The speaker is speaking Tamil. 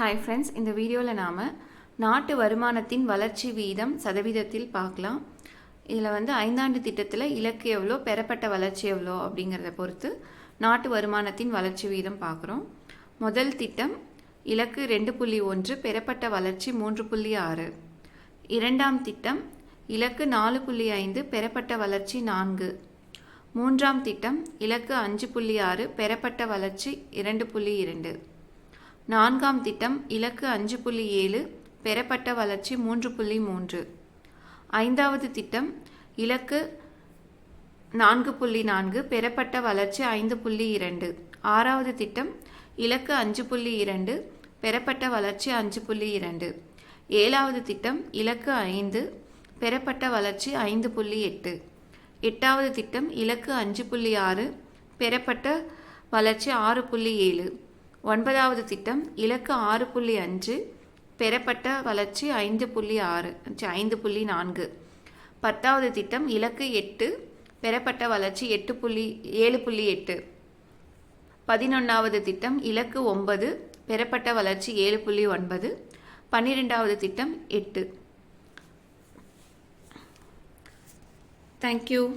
ஹாய் ஃப்ரெண்ட்ஸ் இந்த வீடியோவில் நாம் நாட்டு வருமானத்தின் வளர்ச்சி வீதம் சதவீதத்தில் பார்க்கலாம். இதில் வந்து ஐந்தாண்டு திட்டத்தில் இலக்கு எவ்வளோ பெறப்பட்ட வளர்ச்சி எவ்வளோ அப்படிங்கிறத பொறுத்து நாட்டு வருமானத்தின் வளர்ச்சி வீதம் பார்க்குறோம். முதல் திட்டம் இலக்கு ரெண்டு புள்ளி ஒன்று பெறப்பட்ட வளர்ச்சி மூன்று புள்ளி ஆறு. இரண்டாம் திட்டம் இலக்கு நாலு புள்ளி ஐந்து பெறப்பட்ட வளர்ச்சி நான்கு. மூன்றாம் திட்டம் இலக்கு அஞ்சு புள்ளி ஆறு பெறப்பட்ட வளர்ச்சி இரண்டு புள்ளி இரண்டு. நான்காம் திட்டம் இலக்கு அஞ்சு புள்ளி ஏழு பெறப்பட்ட வளர்ச்சி மூன்று புள்ளி மூன்று. ஐந்தாவது திட்டம் இலக்கு நான்கு புள்ளி நான்கு பெறப்பட்ட வளர்ச்சி ஐந்து புள்ளி இரண்டு. ஆறாவது திட்டம் இலக்கு அஞ்சு புள்ளி இரண்டு பெறப்பட்ட வளர்ச்சி அஞ்சு புள்ளி இரண்டு. ஏழாவது திட்டம் இலக்கு ஐந்து பெறப்பட்ட வளர்ச்சி ஐந்து புள்ளி எட்டு. எட்டாவது திட்டம் இலக்கு அஞ்சு புள்ளி ஆறு பெறப்பட்ட வளர்ச்சி ஆறு புள்ளி ஏழு. ஒன்பதாவது திட்டம் இலக்கு ஆறு புள்ளி அஞ்சு பெறப்பட்ட வளர்ச்சி ஐந்து புள்ளி ஆறு ஐந்து புள்ளி நான்கு. பத்தாவது திட்டம் இலக்கு எட்டு பெறப்பட்ட வளர்ச்சி எட்டு புள்ளி ஏழு புள்ளி எட்டு. பதினொன்றாவது திட்டம் இலக்கு ஒன்பது பெறப்பட்ட வளர்ச்சி ஏழு புள்ளி ஒன்பது. பன்னிரெண்டாவது திட்டம் எட்டு. தேங்க்யூ